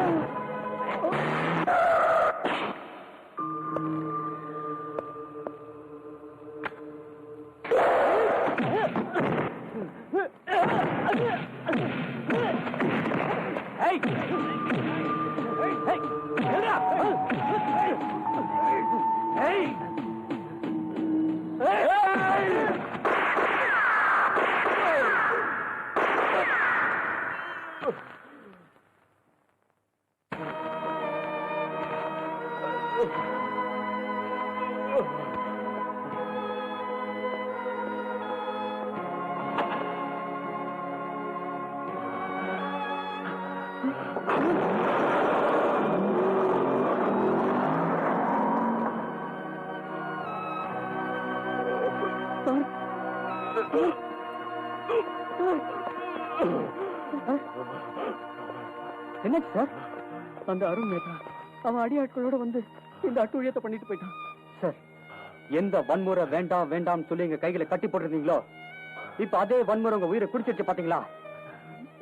Oh! என்னாச்சு sir? அந்த அருண் மேத்தா. அவன் அடியாட்களோட வந்து இந்த அட்டூழியத்தை பண்ணிட்டு போயிட்டான். சார் எந்த வன்முறை வேண்டாம் வேண்டாம் சொல்லி எங்க கைகளை கட்டி போட்டிருந்தீங்களோ இப்ப அதே வன்முறை உங்க உயிரை குடிச்சிருச்சு பாத்தீங்களா?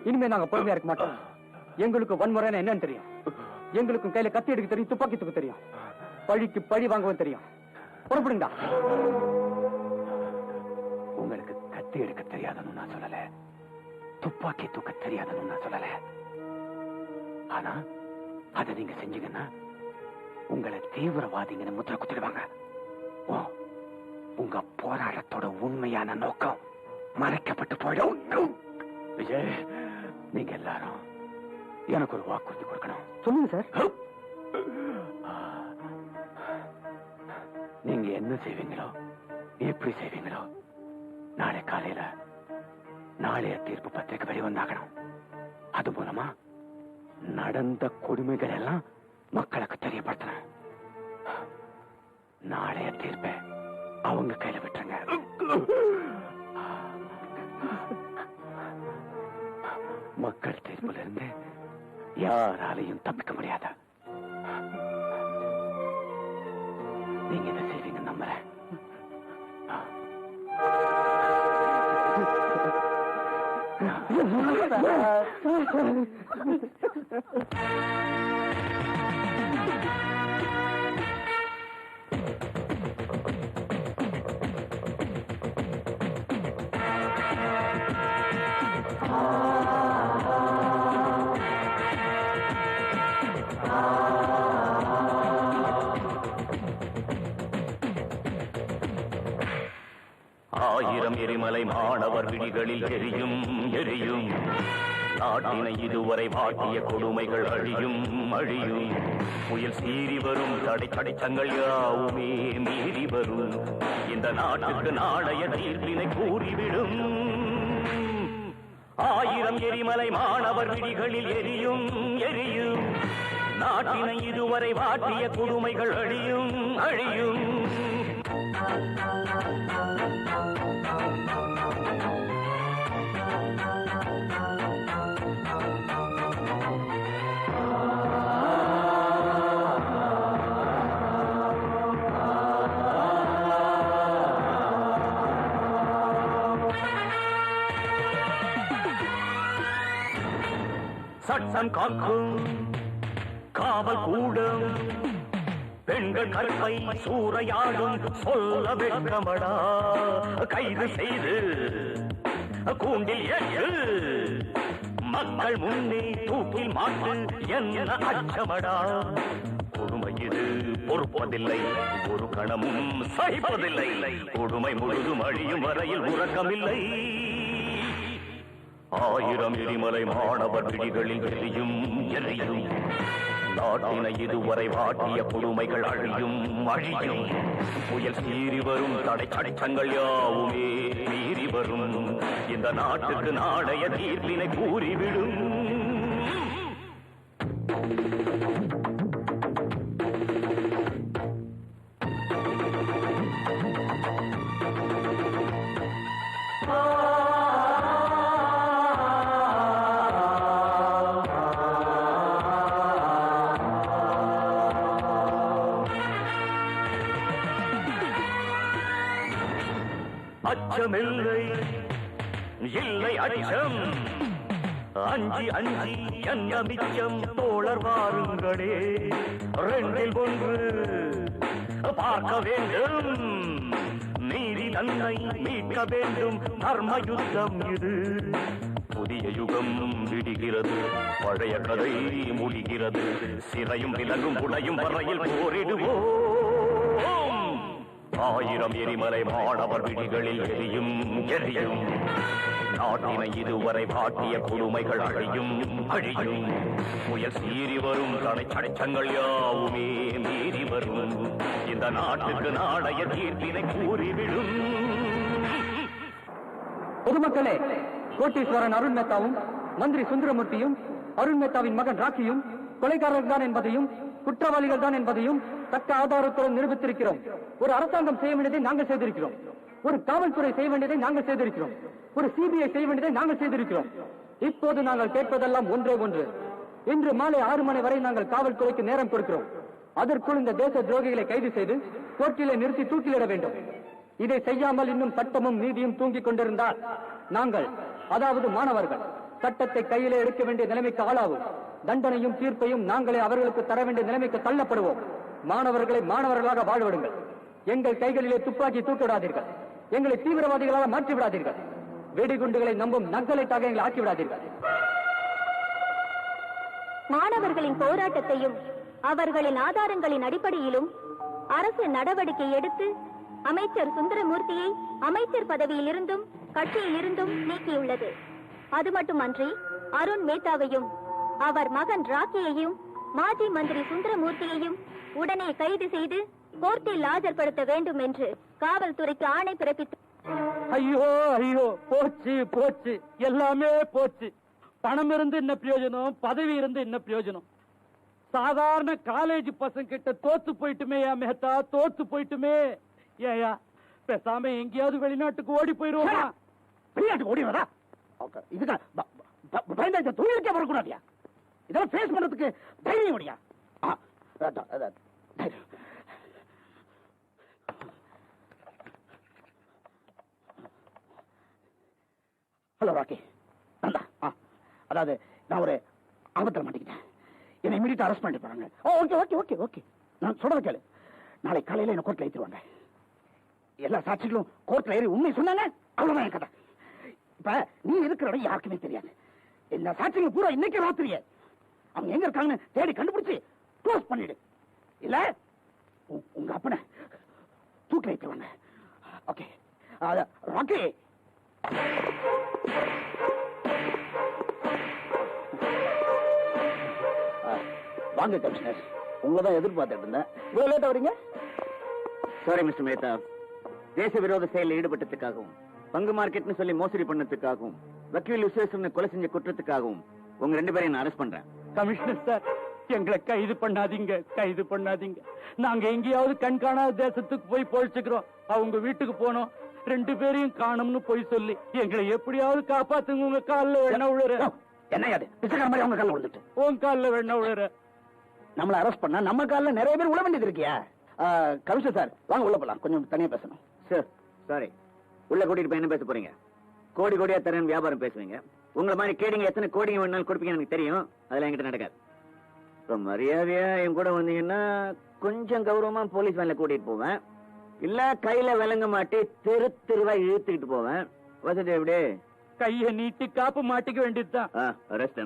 இனிமே நாங்க பொறுமையா இருக்க மாட்டோம். எங்களுக்கு வன்முறைன்னு என்னன்னு தெரியும். எங்களுக்கும் கையில கத்தி எடுக்க தெரியும் துப்பாக்கி தூக்க தெரியும். பழிக்கு பழி வாங்கவும் தெரியும். புறப்படுங்கடா. உங்களுக்கு கத்தி எடுக்க தெரியாதுன்னு நான் சொல்லல. துப்பாக்கி தூக்க தெரியாதுன்னு நான் சொல்லல. ஆனா அதை நீங்க செஞ்சீங்கன்னா உங்களை தீவிரவாதிங்கன்னு முத்திர குத்திடுவாங்க. உங்க போராட்டத்தோட உண்மையான நோக்கம் மறைக்கப்பட்டு போயிடும். விஜய் நீங்க எல்லாரும் எனக்கு ஒரு வாக்குறுதி கொடுக்கணும். சொல்லுங்க சார். நீங்க என்ன செய்வீங்களோ எப்படி செய்வீங்களோ நாளை காலையில நாளைய தீர்ப்பு பத்திரிக்கை வெளிவந்தாகணும் அது மூலமா நடந்த கொடுமைகள் எல்லாம் மக்களுக்கு தெரியப்படுத்தின நாளைய தீர்ப்பை அவங்க கையில விட்டுருங்க. மக்கள் தீர்ப்புல இருந்து யாராலையும் தப்பிக்க முடியாத? நீங்க இதை செய்வீங்க நம்புறேன். フフフフ。ஆயிரம் எரிமலை மாணவர் விழிகளில் எரியும் எரியும். நாட்டினை இதுவரை வாட்டிய கொடுமைகள் அழியும் அழியும். புயல் சீறி வரும் தடை தடைச்சங்கள் யாவுமே மீறி வரும். இந்த நாட்டுக்கு நாளைய தீர்ப்பினை கூறிவிடும். ஆயிரம் எரிமலை மாணவர் விழிகளில் எரியும் எரியும். நாட்டினை இதுவரை வாட்டிய கொடுமைகள் அழியும் அழியும். Thank you. சட்டம் காக்கும். காவல் கூடும். பெண்கள் கற்பை சூறையாடும். சொல்ல வெட்கமடா. கைது செய்து கூண்டில் ஏற்று. மக்கள் முன்னே தூக்கில் மாட்டு என்ன அச்சமடா. கொடுமை இது பொறுப்பதில்லை. ஒரு கணமும் சகிப்பதில்லை. கொடுமை முழுதும் அழியும் வரையில் உறக்கமில்லை. ஆயிரம் எரிமலை மாணவர் பிடிகளில் எரியும் எரியும். நாட்டினை இதுவரை வாட்டிய கொடுமைகள் அழியும் அழியும். புயல் சீறி வரும் தடை சட்டங்கள் யாவுமே மீறி வரும். இந்த நாட்டுக்கு நாளைய தீர்ப்பினை கூறிவிடும். அச்சமில்லை இல்லை அச்சம் அஞ்சி அஞ்சி என்ன மிச்சம் தோழர் வாருங்களே. ரெண்டில் ஒன்று பார்க்க வேண்டும். நீதி தன்னை மீட்க வேண்டும். தர்ம யுத்தம் இது. புதிய யுகம் விடுகிறது. பழைய கதை முடிகிறது சிறையும் விலகும் உடையும் வரையில் போரிடுவோம். ஆயிரம் எரிமலை மாணவர் விழிகளில் எரியும் எரியும். நாட்டினை இதுவரை பாட்டிய கொடுமைகள் அழியும் அழியும். முயல் சீறி வரும் தடை சடைச்சங்கள் யாவுமே மீறி வரும். இந்த நாட்டுக்கு நாளைய தீர்ப்பினை கூறிவிடும். பொதுமக்களே கோட்டீஸ்வரன் அருண் மேத்தாவும் மந்திரி சுந்தரமூர்த்தியும் அருண் மேத்தாவின் மகன் ராக்கியும் கொலைக்காரர்கள் தான் என்பதையும் குற்றவாளிகள் தான் என்பதையும் தக்க ஆதாரத்துடன் நிரூபித்திருக்கிறோம். ஒரு அரசாங்கம் செய்ய வேண்டியதை நாங்கள் செய்திருக்கிறோம். ஒரு காவல்துறை செய்ய வேண்டியதை நாங்கள் செய்திருக்கிறோம். ஒரு சிபிஐ செய்ய வேண்டியதை நாங்கள் செய்திருக்கிறோம். இப்போது நாங்கள் கேட்பதெல்லாம் ஒன்றே ஒன்று. இன்று மாலை ஆறு மணி வரை நாங்கள் காவல்துறைக்கு நேரம் கொடுக்கிறோம். அதற்குள் இந்த தேச துரோகிகளை கைது செய்து கோர்ட்டிலே நிறுத்தி தூக்கிலிட வேண்டும். இதை செய்யாமல் இன்னும் சட்டமும் நீதியும் தூங்கிக் கொண்டிருந்தால் நாங்கள் அதாவது மாணவர்கள் சட்டத்தை கையிலே எடுக்க வேண்டிய நிலைமைக்கு ஆளாகும் தண்டனையும் தீர்ப்பையும் நாங்களே அவர்களுக்கு தர வேண்டிய நிலைமைக்கு தள்ளப்படுவோம். மாணவர்களை மாணவர்களாக வாழ்விடுங்கள். எங்கள் கைகளிலே துப்பாக்கி தூக்கிவிடாதீர்கள். எங்களை தீவிரவாதிகளாக மாற்றிவிடாதீர்கள். வெடிகுண்டுகளை நம்பும் நக்சலைட்டாக எங்களை ஆக்கிவிடாதீர்கள். மாணவர்களின் போராட்டத்தையும் அவர்களின் ஆதாரங்களின் அடிப்படையிலும் அரசு நடவடிக்கை எடுத்து அமைச்சர் சுந்தரமூர்த்தியை அமைச்சர் பதவியில் இருந்தும் கட்சியில் இருந்தும் நீக்கியுள்ளது. அது மட்டுமன்றி அருண் மேத்தாவையும் அவர் மகன் ராக்கியையும் மாஜி மந்திரி சுந்தரமூர்த்தியையும் உடனே கைது செய்து கோர்ட்டில் ஆஜர்படுத்த வேண்டும் என்று காவல்துறைக்கு ஆணை பிறப்பித்து ஐயோ ஐயோ போச்சு போச்சு. எல்லாமே போச்சு. பணம் இருந்து என்ன பிரயோஜனம் பதவி இருந்து என்ன பிரயோஜனம். சாதாரண காலேஜ் பசங்க கிட்ட தோத்து போயிட்டுமே யா மேத்தா தோத்து போயிட்டுமே. ஏயா பேசாம எங்கேயாவது வெளிநாட்டுக்கு ஓடி போயிருவோமா? வெளிநாட்டுக்கு ஓடி வரா இதுக்கு பயந்த இந்த தொழிலுக்கே வரக்கூடாதியா? இதெல்லாம் ஃபேஸ் பண்றதுக்கு தைரியம் ஓடியா ஹலோ ராக்கி நந்தா ஆ அதாவது நான் ஒரு ஆபத்தில் மாட்டிக்கிட்டேன் என்னை இமீடியட் அரெஸ்ட் பண்ணிட்டு போறாங்க. Oh okay okay okay okay நான் சொல்றத கேளு. நாளை காலையில என்ன கோர்ட்ல ஏத்துவாங்க எல்லா சாட்சிகளும் கோர்ட்ல ஏறி உண்மை சொன்னாங்க அவ்வளவுதான் கதை. இப்ப நீ இருக்கிற இடம் யாருக்குமே தெரியாது. எல்லா சாட்சிகள் பூரா இன்னைக்கு ராத்திரியே. அவங்க எங்க இருக்காங்கன்னு தேடி கண்டுபிடிச்சு க்ளோஸ் பண்ணிடு. இல்ல. உங்க அப்பனை. தூக்கி வைத்துவாங்க ஓகே. ராக்கி. வாங்க கமிஷனர். உங்களை தான் எதிர்பார்த்துட்டு இருந்தேன். இவ்வளவு லேட்டா வரீங்க? சாரி மிஸ்டர் மேத்தா தேச விரோத செயலில் ஈடுபட்டதுக்காகவும் பங்கு மார்க்கெட்னு சொல்லி மோசடி பண்ணதுக்காகவும் வக்கீல் விசேஷம்னு கொலை செஞ்ச குற்றத்துக்காகவும் உங்க ரெண்டு பேரையும் நான் அரெஸ்ட் பண்றேன். கமிஷனர் சார் எங்களை கைது பண்ணாதீங்க கைது பண்ணாதீங்க. நாங்க எங்கேயாவது கண்காணாத தேசத்துக்கு போய் பொழைச்சுக்கிறோம். அவங்க வீட்டுக்கு போனோம். ரெண்டு பேரையும் காணும்னு போய் சொல்லி எங்களை எப்படியாவது காப்பாத்துங்க உங்க கால்ல வேணா விழுற என்ன அது பிச்சைக்கார மாதிரி அவங்க காலில் விழுந்துட்டு உன் கால்ல வேணா விழுற நம்மள அரெஸ்ட் பண்ணா நம்ம காலில் நிறைய பேர் உள்ள வேண்டியது இருக்கியா? கமிஷனர் சார் வாங்க உள்ள போலாம். கொஞ்சம் தனியா பேசணும். சார் சாரி உள்ள கூட்டிட்டு போய் என்ன பேச போறீங்க? கோடி கோடியா தரேன் வியாபாரம் பேசுவீங்க. உங்களை மாதிரி கேடிங்க எத்தனை கோடிங்க வேணாலும் கொடுப்பீங்கன்னு எனக்கு தெரியும். அதெல்லாம் என்கிட்ட நடக்காது. இப்போ மரியாதையா என் கூட வந்தீங்கன்னா கொஞ்சம் கௌரவமா போலீஸ் வேலை கூட்டிட்டு போவேன். இல்ல கையில விலங்க மாட்டி தெரு தெருவா இழுத்துக்கிட்டு போவேன். வசதி எப்படி? கைய நீட்டி காப்பு மாட்டிக்க வேண்டியதுதான். அரெஸ்ட்